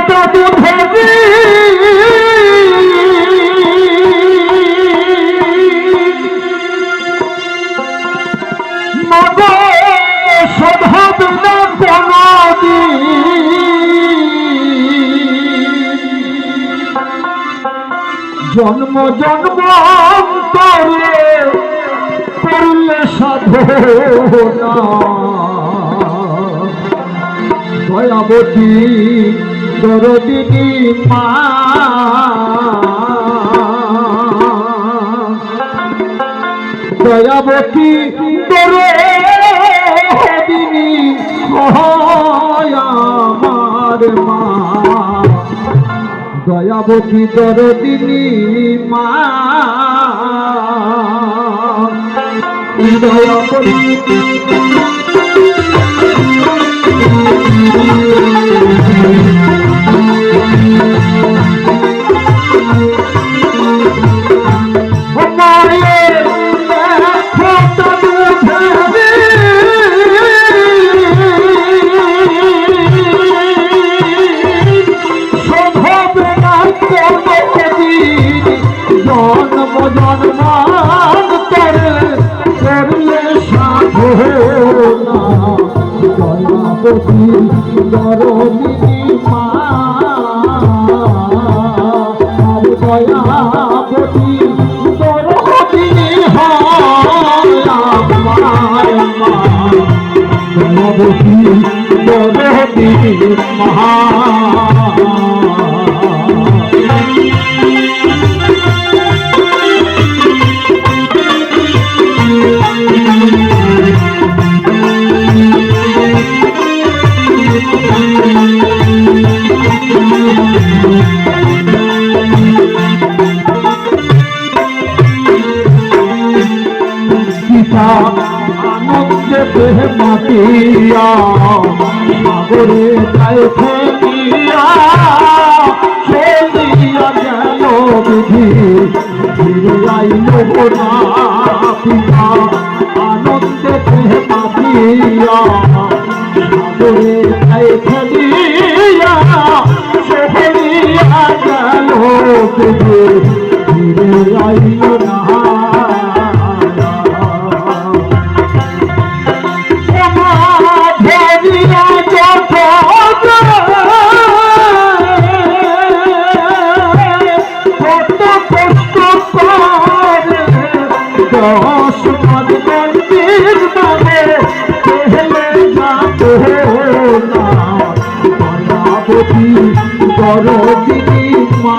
কোনদিন জন্ম জন্মান্তরে করলে সাধনা দয়াবতী দরদিনী মা দয়াবতী দরদিনী আমার মা। দয়াবতী দরদিনী মা। দয়াবতী জন্ম জন্মান্তরে করলে সাধনা দয়াবতী দরদিনী মা দয়াবতী দরদিনী হয় সাগরে যায় ফেলিয়া পিতা আনন্দে মাতিয়া সাগরে ফেলিয়া দশ পদ মন্দির নামে পেহলে যাব না দয়াবতী দরদিনী মা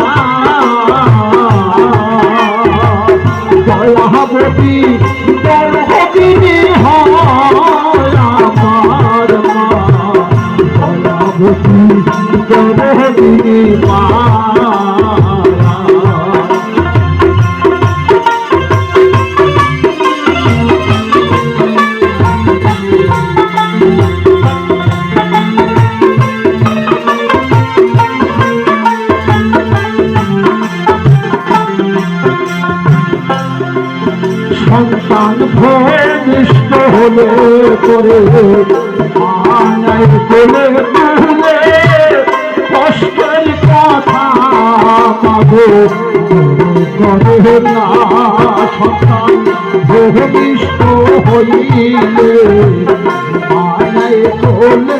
দয়াবতী দরদিনী হয় আমার মা দয়াবতী দরদিনী মা সন্তান ভূমিষ্ঠ হলে করে আনাই কোলে তুলে কষ্টের কথা পাবো। করে না হইলে আনাই তুলে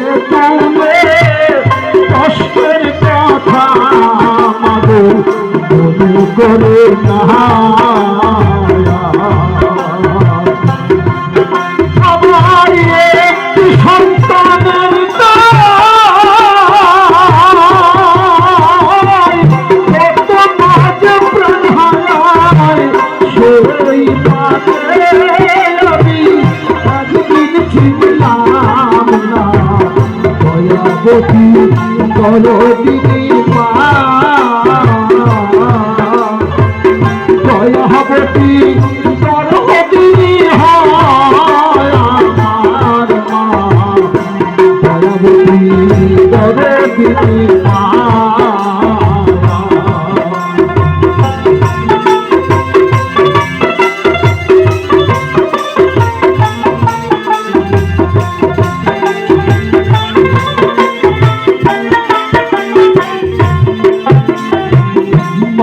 দয়াবতী দরদিনী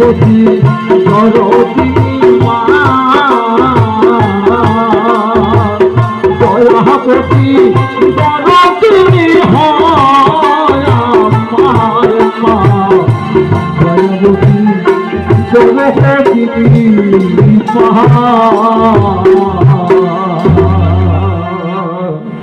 মা দয়াবতী সরদিনী হয় আমার মা। দয়াবতী সরদিনী মা।